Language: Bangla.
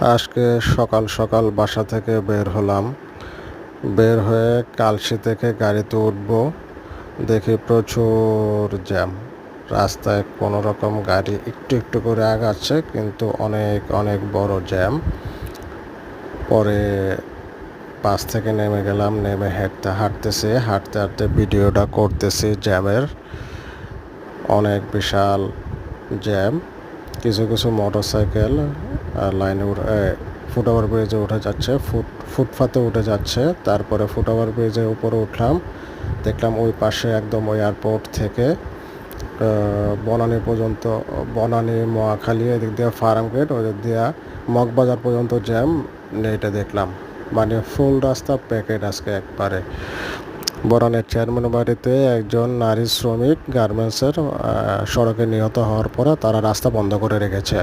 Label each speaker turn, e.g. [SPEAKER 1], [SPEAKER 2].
[SPEAKER 1] আজকে সকাল সকাল বাসা থেকে বের হলাম। বের হয়ে কালসি থেকে গাড়িতে উঠব। দেখি প্রচুর জ্যাম। রাস্তায় কোনো রকম গাড়ি একটু একটু করে আগাচ্ছে, কিন্তু অনেক অনেক বড় জ্যাম। পরে বাস থেকে নেমে গেলাম, নেমে হাঁটতে হাঁটতেছি। হাঁটতে হাঁটতে ভিডিওটা করতেছি জ্যামের। অনেক বিশাল জ্যাম। কিছু কিছু মোটর লাইনে ফুটওভার ব্রিজে উঠে যাচ্ছে। ফুট ফুটপাতে উঠে যাচ্ছে। তারপরে ফুটওভার ব্রিজের উপরে উঠলাম। দেখলাম ওই পাশে একদম ওই এয়ারপোর্ট থেকে বনানী পর্যন্ত, বনানী, মহাখালী, এদিক দিয়ে ফার্ম গেট ওদিক দিয়ে মগবাজার পর্যন্ত জ্যাম এটা দেখলাম। মানে ফুল রাস্তা প্যাকেট আজকে একবারে। বরানের চেয়ারম্যান বাড়িতে একজন নারী শ্রমিক গার্মেন্টসের সড়কে নিহত হওয়ার পরে তারা রাস্তা বন্ধ করে রেখেছে।